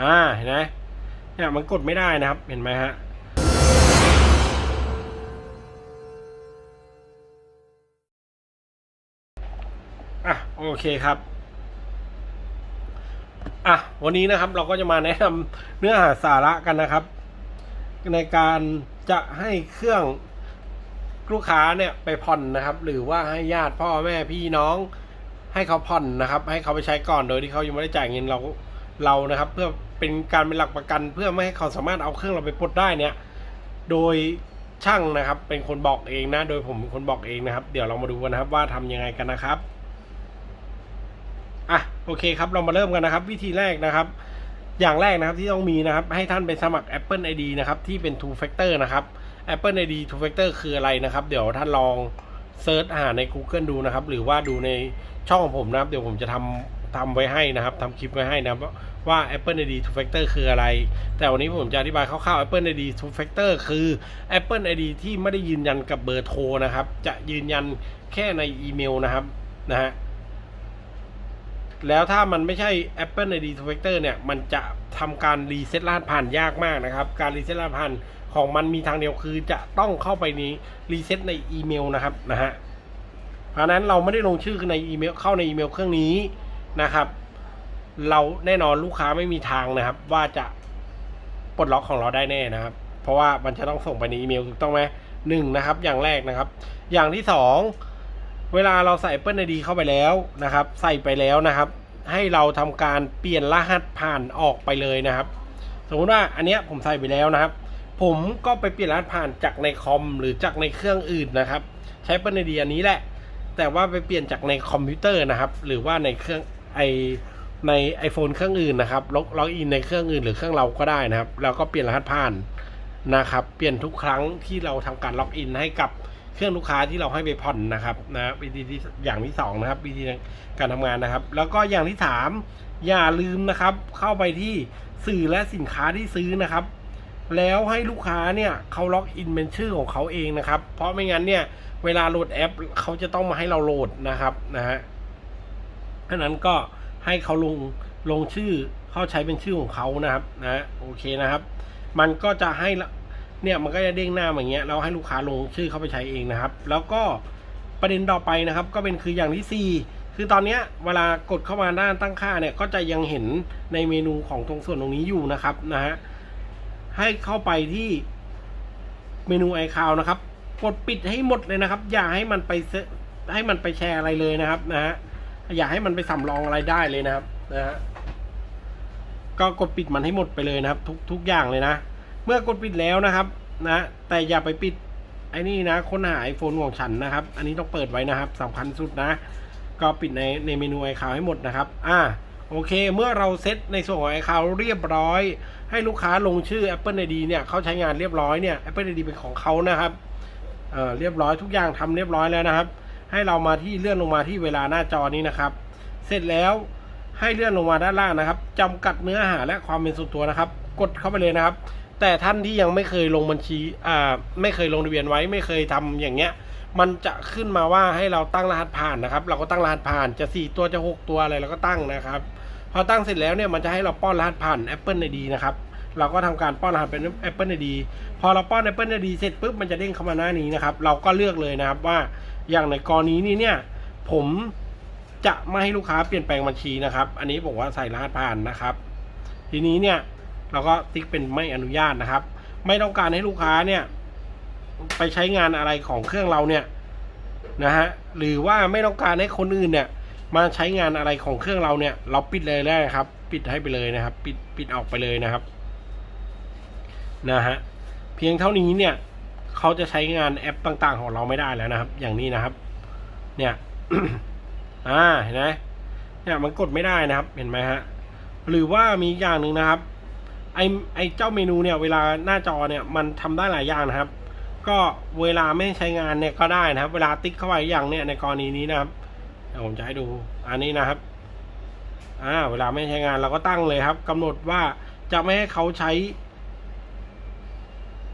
อ่าเห็นไหมเนี่ยมันกดไม่ได้นะครับ เห็นไหมฮะอะโอเคครับอะวันนี้นะครับเราก็จะมาแนะนำเนื้อหาสาระกันนะครับ ในการจะให้เครื่องลูกค้าเนี่ยไปผ่อนนะครับ หรือว่าให้ญาติพ่อแม่พี่น้อง ให้เขาผ่อนนะครับ ให้เขาไปใช้ก่อนโดยที่เขายังไม่ได้จ่ายเงินเรา เรานะครับ เพื่อเป็นการเป็นหลักประกัน เพื่อไม่ให้เขาสามารถเอาเครื่องเราไปปลดได้เนี่ย โดยช่างนะครับ เป็นคนบอกเองนะ โดยผมเป็นคนบอกเองนะครับ เดี๋ยวเรามาดูกันนะครับว่าทำยังไงกันนะครับอะโอเคครับเรามาเริ่มกันนะครับ วิธีแรกนะครับ อย่างแรกนะครับที่ต้องมีนะครับ ให้ท่านไปสมัคร Apple ID นะครับที่เป็น Two Factor นะครับ Apple ID Two Factor คืออะไรนะครับ เดี๋ยวท่านลองเซิร์ชหาใน Google ดูนะครับ หรือว่าดูในช่องของผมนะครับ เดี๋ยวผมจะทำ ทำไว้ให้นะครับทำคลิปไว้ให้นะครับว่า Apple ID Two Factor คืออะไร แต่วันนี้ผมจะอธิบายคร่าวๆ Apple ID Two Factor คือ Apple ID ที่ไม่ได้ยืนยันกับเบอร์โทรนะครับ จะยืนยันแค่ในอีเมลนะครับนะฮะแล้วถ้ามันไม่ใช่ Apple ID Two Factor เนี่ย มันจะทำการรีเซ็ตรหัสผ่านยากมากนะครับ การรีเซ็ตรหัสผ่านของมันมีทางเดียวคือจะต้องเข้าไปในรีเซ็ตในอีเมลนะครับนะฮะเพราะนั้นเราไม่ได้ลงชื่อในอีเมลเข้าในอีเมลเครื่องนี้ นะครับ เราแน่นอนลูกค้าไม่มีทางนะครับ ว่าจะปลดล็อกของเราได้แน่นะครับ เพราะว่ามันจะต้องส่งไปในอีเมลถูกต้องไหมหนึ่งนะครับ อย่างแรกนะครับ อย่างที่สองเวลาเราใส่ Apple ID เข้าไปแล้วนะครับ ใส่ไปแล้วนะครับ ให้เราทำการเปลี่ยนรหัสผ่านออกไปเลยนะครับ สมมติว่าอันเนี้ยผมใส่ไปแล้วนะครับ ผมก็ไปเปลี่ยนรหัสผ่านจากในคอม หรือจากในเครื่องอื่นนะครับ ใช้ Apple ID อันนี้แหละ แต่ว่าไปเปลี่ยนจากในคอมพิวเตอร์นะครับ หรือว่าในเครื่อง ไอใน iPhone เครื่องอื่นนะครับล็อกล็อกอินในเครื่องอื่นหรือเครื่องเราก็ได้นะครับ แล้วก็เปลี่ยนรหัสผ่านนะครับ เปลี่ยนทุกครั้งที่เราทำการล็อกอินให้กับเครื่องลูกค้าที่เราให้ไปผ่อนนะครับนะวิธีที่อย่างที่สองนะครับวิธีการทำงานนะครับ แล้วก็อย่างที่สามอย่าลืมนะครับ เข้าไปที่สื่อและสินค้าที่ซื้อนะครับ แล้วให้ลูกค้าเนี่ยเขาล็อกอินเป็นชื่อของเขาเองนะครับ เพราะไม่งั้นเนี่ยเวลาโหลดแอปเขาจะต้องมาให้เราโหลดนะครับนะฮะ เพราะนั้นก็ให้เขาลงลงชื่อเข้าใช้เป็นชื่อของเขานะครับนะโอเคนะครับ มันก็จะให้เนี่ยมันก็จะเด้งหน้าอย่างเงี้ยเราให้ลูกค้าลงชื่อเข้าไปใช้เองนะครับ แล้วก็ประเด็นต่อไปนะครับ ก็เป็นคืออย่างที่ 4 คือตอนนี้เวลากดเข้ามาด้านตั้งค่าเนี่ยก็จะยังเห็นในเมนูของตรงส่วนตรงนี้อยู่นะครับนะฮะให้เข้าไปที่เมนูไอคาวนะครับกดปิดให้หมดเลยนะครับ อย่าให้มันไปให้มันไปแชร์อะไรเลยนะครับนะฮะ อย่าให้มันไปสำรองอะไรได้เลยนะครับนะฮะก็กดปิดมันให้หมดไปเลยนะครับ ทุกทุกอย่างเลยนะ เมื่อกดปิดแล้วนะครับนะแต่อย่าไปปิดไอ้นี่นะค้นหาไอโฟนของฉันนะครับ อันนี้ต้องเปิดไว้นะครับสำคัญสุดนะ ก็ปิดในในเมนูไอคาวให้หมดนะครับ อ่าโอเค เมื่อเราเซตในส่วนของไอคาวเรียบร้อย ให้ลูกค้าลงชื่อ Apple ID เนี่ยเขาใช้งานเรียบร้อยเนี่ย Apple ID เป็นของเขานะครับเอ่อเรียบร้อยทุกอย่างทำเรียบร้อยแล้วนะครับ ให้เรามาที่เลื่อนลงมาที่เวลาหน้าจอนี้นะครับ เสร็จแล้วให้เลื่อนลงมาด้านล่างนะครับจำกัดเนื้อหาและความเป็นส่วนตัวนะครับ กดเข้าไปเลยนะครับ แต่ท่านที่ยังไม่เคยลงบัญชีอ่าไม่เคยลงทะเบียนไว้ไม่เคยทำอย่างเงี้ย มันจะขึ้นมาว่าให้เราตั้งรหัสผ่านนะครับ เราก็ตั้งรหัสผ่านจะสี่ตัวจะหกตัวอะไรเราก็ตั้งนะครับ พอตั้งเสร็จแล้วเนี่ยมันจะให้เราป้อนรหัสผ่าน Apple ID นะครับเราก็ทำการป้อนรหัสเป็น Apple ID พอเราป้อน Apple ID เสร็จปุ๊บมันจะเด้งเข้ามาหน้านี้นะครับ เราก็เลือกเลยนะครับว่า อย่างในกรณีนี้เนี่ย ผมจะไม่ให้ลูกค้าเปลี่ยนแปลงบัญชีนะครับ อันนี้บอกว่าใส่รหัสผ่านนะครับ ทีนี้เนี่ยเราก็ติ๊กเป็นไม่อนุญาตนะครับ ไม่ต้องการให้ลูกค้าเนี่ย ไปใช้งานอะไรของเครื่องเราเนี่ยนะฮะหรือว่าไม่ต้องการให้คนอื่นเนี่ย มาใช้งานอะไรของเครื่องเราเนี่ย เราปิดเลยได้ครับ ปิดให้ไปเลยนะครับ ปิดปิดออกไปเลยนะครับนะฮะเพียงเท่านี้เนี่ย เขาจะใช้งานแอปต่าง ๆ ของเราไม่ได้แล้วนะครับ อย่างนี้นะครับ เนี่ย อ่า เห็นไหมเนี่ยมันกดไม่ได้นะครับ เห็นไหมฮะ หรือว่ามีอย่างหนึ่งนะครับ ไอไอเจ้าเมนูเนี่ย เวลาหน้าจอเนี่ยมันทำได้หลายอย่างนะครับ ก็เวลาไม่ใช้งานเนี่ยก็ได้นะครับ เวลาติ๊กเข้าไปอย่างเนี่ยในกรณีนี้นะครับเดี๋ยวผมจะให้ดู อันนี้นะครับ อ่า เวลาไม่ใช้งานเราก็ตั้งเลยครับกำหนดว่าจะไม่ให้เขาใช้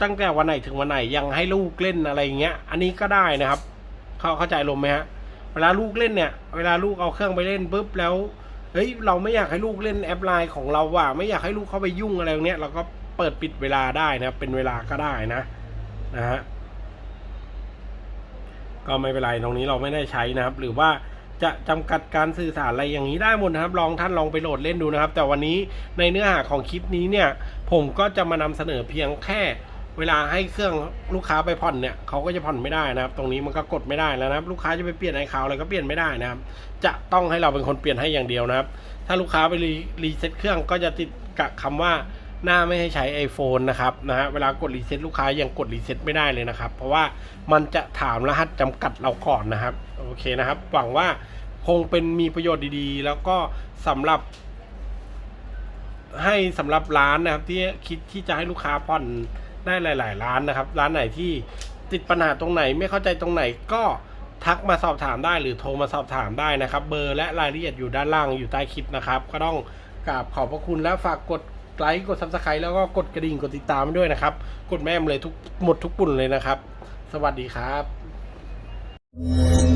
ตั้งแต่วันไหนถึงวันไหนยังให้ลูกเล่นอะไรอย่างเงี้ย อันนี้ก็ได้นะครับ เขาเข้าใจลมไหมฮะ เวลาลูกเล่นเนี่ย เวลาลูกเอาเครื่องไปเล่นปุ๊บแล้ว เฮ้ย เราไม่อยากให้ลูกเล่นแอปไลน์ของเราว่ะ ไม่อยากให้ลูกเข้าไปยุ่งอะไรตรงเนี้ย เราก็เปิดปิดเวลาได้นะครับ เป็นเวลาก็ได้นะ นะฮะ ก็ไม่เป็นไร ตรงนี้เราไม่ได้ใช้นะครับ หรือว่าจะจำกัดการสื่อสารอะไรอย่างนี้ได้หมดนะครับ ลองท่านลองไปโหลดเล่นดูนะครับ แต่วันนี้ในเนื้อหาของคลิปนี้เนี่ย ผมก็จะมานำเสนอเพียงแค่ เวลาให้เครื่องลูกค้าไปผ่อนเนี่ยเขาก็จะผ่อนไม่ได้นะครับ ตรงนี้มันก็กดไม่ได้แล้วนะครับ ลูกค้าจะไปเปลี่ยนไอคาวอะไรก็เปลี่ยนไม่ได้นะครับ จะต้องให้เราเป็นคนเปลี่ยนให้อย่างเดียวนะครับ ถ้าลูกค้าไปรีเซ็ตเครื่องก็จะติดกับคำว่าหน้าไม่ให้ใช้ iPhone นะครับนะฮะเวลากดรีเซ็ตลูกค้ายังกดรีเซ็ตไม่ได้เลยนะครับ เพราะว่ามันจะถามรหัสจำกัดเราก่อนนะครับโอเคนะครับ หวังว่าคงเป็นมีประโยชน์ดีๆ แล้วก็สำหรับ ให้สำหรับร้านนะครับ ที่คิดที่จะให้ลูกค้าผ่อน ได้หลาย ๆ ร้านนะครับ ร้านไหนที่ติดปัญหาตรงไหนไม่เข้าใจตรงไหนก็ทักมาสอบถามได้หรือโทรมาสอบถามได้นะครับ เบอร์และรายละเอียดอยู่ด้านล่างอยู่ใต้คลิปนะครับ ก็ต้องกราบขอบพระคุณและฝากกดไลค์กดซับสไครต์แล้วก็กดกระดิ่งกดติดตามด้วยนะครับ กดแม่มเลยทุกหมดทุกปุ่นเลยนะครับ สวัสดีครับ